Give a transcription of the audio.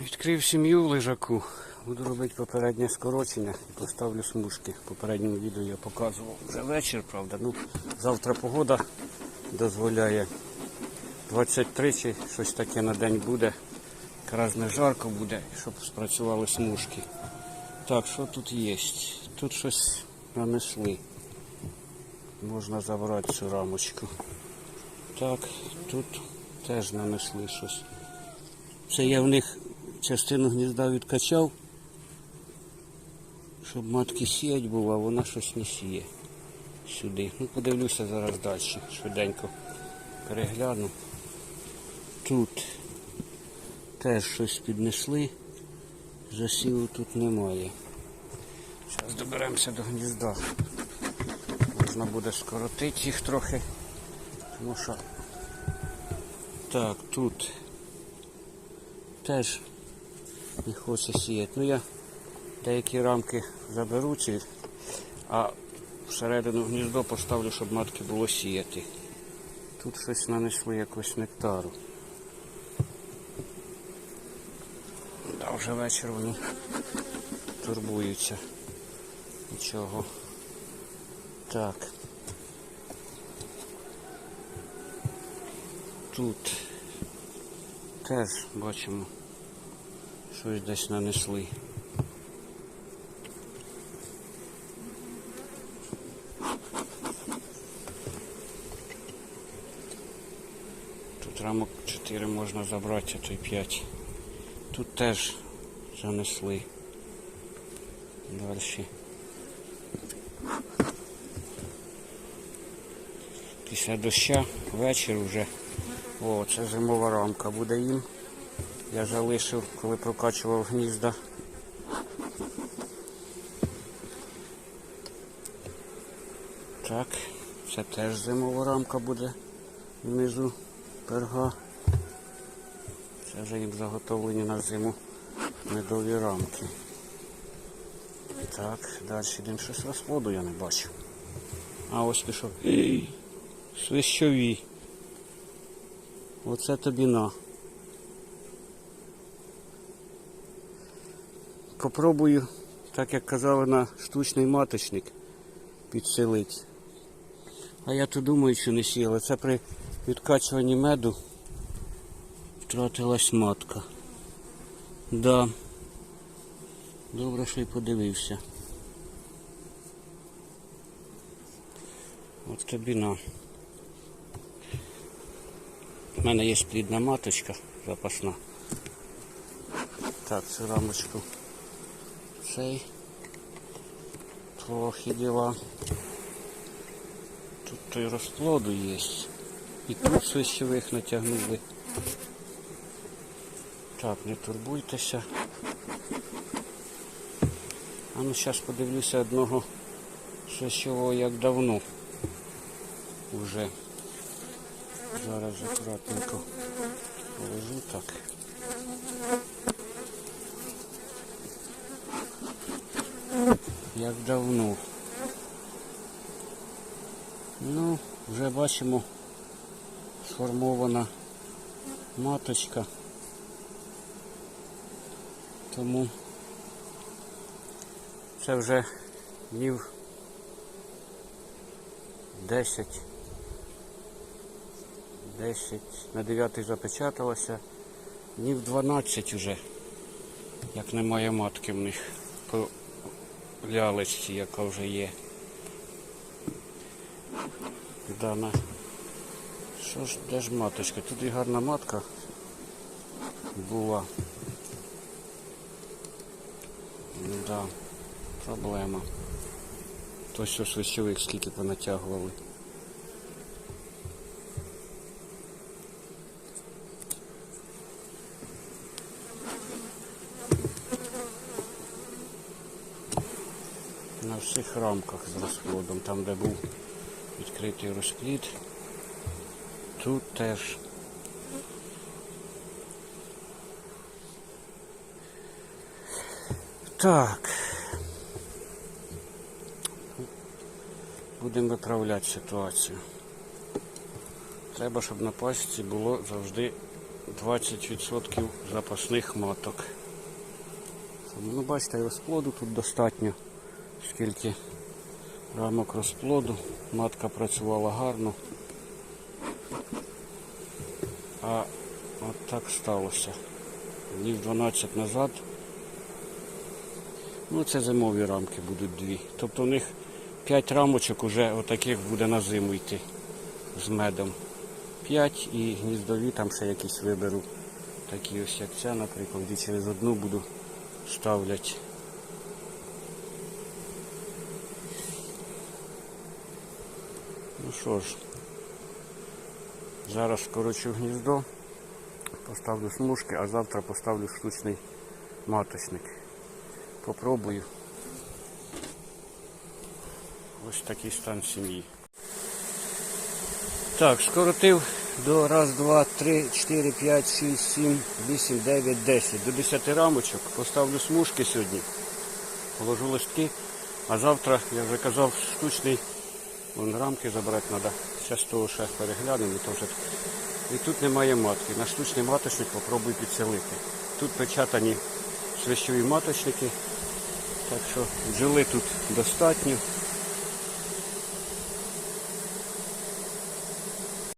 Відкрив сім'ю в лежаку. Буду робити попереднє скорочення і поставлю смужки. В попередньому відео я показував вже вечір, правда. Ну, завтра погода дозволяє 23 чи щось таке на день буде. Якраз не жарко буде, щоб спрацювали смужки. Так, що тут є? Тут щось нанесли. Можна забрати цю рамочку. Так, тут теж нанесли щось. Це я в них частину гнізда відкачав, щоб матки сіять було, а вона щось не сіє сюди. Ну, подивлюся зараз далі, швиденько перегляну. Тут теж щось піднесли, засіву тут немає. Зараз доберемося до гнізда. Можна буде скоротити їх трохи, тому що так, тут теж не хоче сіяти. Ну я деякі рамки заберу ці, а всередину гніздо поставлю, щоб матки було сіяти. Тут щось нанесли якось нектару. Да, вже вечір вони турбуються. Нічого. Так. Тут теж бачимо, щось десь нанесли. Тут рамок 4 можна забрати, а то й 5. Тут теж занесли. Далі. Після доща вечір вже. О, це зимова рамка буде їм. Я залишив, коли прокачував гнізда. Так, це теж зимова рамка буде внизу перга. Це вже їм заготовлені на зиму медові рамки. Так, далі йдемо щось розплоду я не бачу. А ось пішов. Свищові. Оце тобі на. Попробую, так як казали, на штучний маточник підселити. А я то думаю, що не сіяла. Це при відкачуванні меду втратилась матка. Да. Добре, що й подивився. От тобі на. У мене є плідна маточка запасна. Так, цю рамочку. Цей. Трохи діла. Тут той розплоду є. І тут свищових натягнули. Так, не турбуйтеся. А ну зараз подивлюся одного свищового як давно. Уже. Зараз акуратненько положу так. Як давно. Ну, вже бачимо сформована маточка. Тому це вже днів 10. 10, на 9 запечаталося, днів 12 вже, як немає матки в них по лялечці, яка вже є. Дана. Що ж, де ж маточка? Тут і гарна матка була. Да, проблема. То що свищовик скільки понатягували. Всіх рамках з розплодом, там де був відкритий розплід, тут теж. Так. Будемо виправляти ситуацію. Треба, щоб на пасіці було завжди 20% запасних маток. Ну, бачите, розплоду тут достатньо, скільки рамок розплоду. Матка працювала гарно. А от так сталося. Днів 12 назад. Ну, це зимові рамки будуть дві. Тобто у них 5 рамочок уже отаких буде на зиму йти з медом. 5 і гніздові там ще якісь виберу. Такі ось як ця, наприклад, і через одну буду ставлять. Ну що ж, зараз скорочу гніздо, поставлю смужки, а завтра поставлю штучний маточник. Попробую. Ось такий стан сім'ї. Так, скоротив до раз, два, три, чотири, п'ять, шість, сім, вісім, дев'ять, десять. До десяти рамочок поставлю смужки сьогодні. Положу листки, а завтра, я вже казав, штучний. Вон рамки забрати треба. Зараз того ще переглянемо. і вже. І тут немає матки. На штучний маточник попробую підселити. Тут печатані свищові маточники. Так що бджоли тут достатньо.